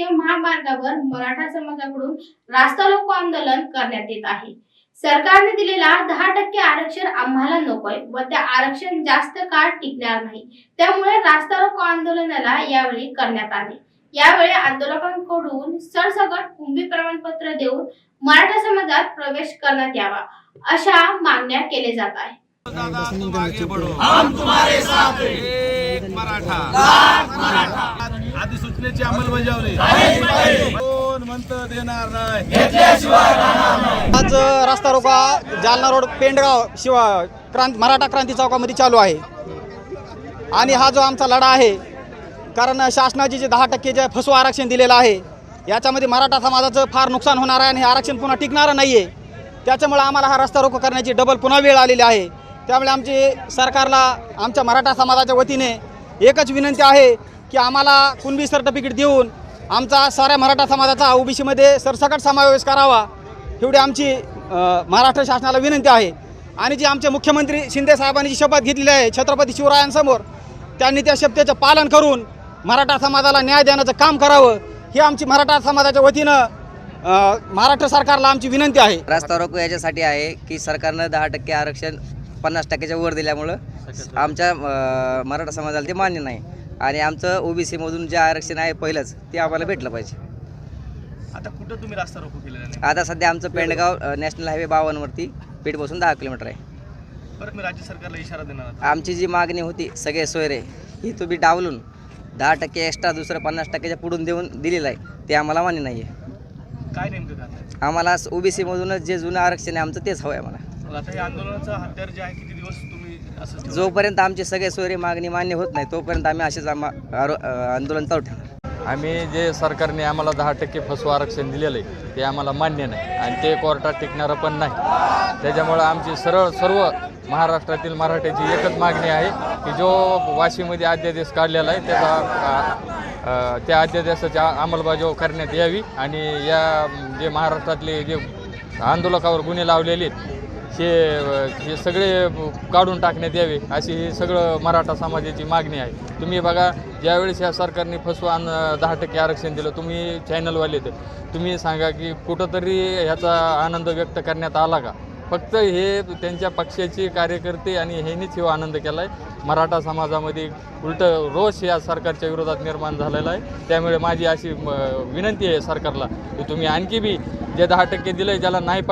राष्ट्रीय महामार्गावर मराठा समाजाकडून रास्ता रोको आंदोलन करण्यात येत आहे. सरकारने दिलेला दहा टक्के आरक्षण आम्हाला नकोय व ते आरक्षण जास्त काळ टिकणार नाही. त्यामुळे रास्ता रोको आंदोलनाला यावेळी करण्यात आले. यावेळी आंदोलकांकडून सरसकट कुंभी प्रमाणपत्र देऊन मराठा समाजात प्रवेश करण्यात यावा अशा मागण्या केल्या जात आहेत. दादा तुम आगे बढ़ो. हम तुम्हारे साथ एक मराठा. लाख मराठा. अधिसूचनेची अंमलबजावणी. कोण देणार नाही? आज रस्ता रोका जालना रोड पेंडगाव शिवा क्रांती मराठा क्रांती चौकामध्ये चालू आहे. आणि हा जो आमचा लढा आहे कारण शासनाचे जे दहा टक्के जे फसवं आरक्षण दिलेलं आहे याच्यामध्ये मराठा समाजाचं फार नुकसान होणार आहे आणि हे आरक्षण पुन्हा टिकणारं नाही आहे त्याच्यामुळे आम्हाला हा रस्ता रोको करण्याची डबल पुन्हा वेळ आलेली आहे. त्यामुळे आमची सरकारला आमच्या मराठा समाजाच्या वतीने एकच विनंती आहे की आम्हाला कुणबी सर्टिफिकेट देऊन आमचा साऱ्या मराठा समाजाचा ओबीसीमध्ये सरसकट समावेश करावा एवढी आमची महाराष्ट्र शासनाला विनंती आहे. आणि जी आमचे मुख्यमंत्री शिंदे साहेबांनी जी शपथ घेतलेली आहे छत्रपती शिवरायांसमोर त्यांनी त्या शपथेचं पालन करून मराठा समाजाला न्याय देण्याचं काम करावं ही आमची मराठा समाजाच्या वतीनं महाराष्ट्र सरकारला आमची विनंती आहे. रस्ता रोको याच्यासाठी आहे की सरकारनं दहा टक्के आरक्षण पन्नास टक्क्याच्या वर दिल्यामुळं आमच्या मराठा समाजाला ते मान्य नाही. आणि आमचं ओबीसीमधून जे आरक्षण आहे पहिलंच ते आम्हाला भेटलं पाहिजे. आता कुठं तुम्ही रास्ता रोको केलेला नाही? आता सध्या आमचं पेंडगाव नॅशनल हायवे बावनवरती पेठपासून दहा किलोमीटर आहे. बरं मी राज्य सरकारला इशारा देणार. आमची जी मागणी होती सगळे सोयरे ही तुम्ही डावलून दहा टक्के एक्स्ट्रा दुसरं पन्नास टक्क्याच्या पुढून देऊन दिलेलं आहे ते आम्हाला मान्य नाही आहे काय नेमकं कारण आहे? आम्हाला ओबीसीमधूनच जे जुनं आरक्षण आहे आमचं तेच हवं आहे आम्हाला. आता या आंदोलनाचं हत्यार जे आहे किती दिवस तुम्ही असं ठेवणार? जोपर्यंत आमचे सगळे सोयरे मागणी मान्य होत नाही तोपर्यंत आम्ही असेच आरो- आंदोलन चालू ठेवणार. आम्ही जे सरकारने आम्हाला दहा टक्के फसवं आरक्षण दिलेलं आहे ते आम्हाला मान्य नाही. आणि ते कोर्टात टिकणारं पण नाही. त्याच्यामुळं आमची सरळ सर्व महाराष्ट्रातील मराठ्याची एकच मागणी आहे की जो वाशीमध्ये अध्यादेश काढलेला आहे त्याचा अ, अ, त्या अध्यादेशाची आ- अंमलबजावणी करण्यात यावी. आणि या जे महाराष्ट्रातले जे आंदोलकावर गुन्हे लावलेले आहेत हे हे सगळे काढून टाकण्यात यावे अशी ही सगळं मराठा समाजाची मागणी आहे. तुम्ही बघा ज्यावेळेस या सरकारने फसवा दहा टक्के आरक्षण दिलं तुम्ही चॅनलवाले तर तुम्ही सांगा की कुठंतरी ह्याचा आनंद व्यक्त करण्यात आला का? फक्त हे त्यांच्या पक्षाचे कार्यकर्ते आणि ह्यांनीच हे आनंद केला आहे मराठा समाजामध्ये उलट रोष या सरकारच्या विरोधात निर्माण झालेला आहे. त्यामुळे माझी अशी विनंती आहे सरकारला की तुम्ही आणखी बी जे दहा टक्के दिलं ज्याला नाही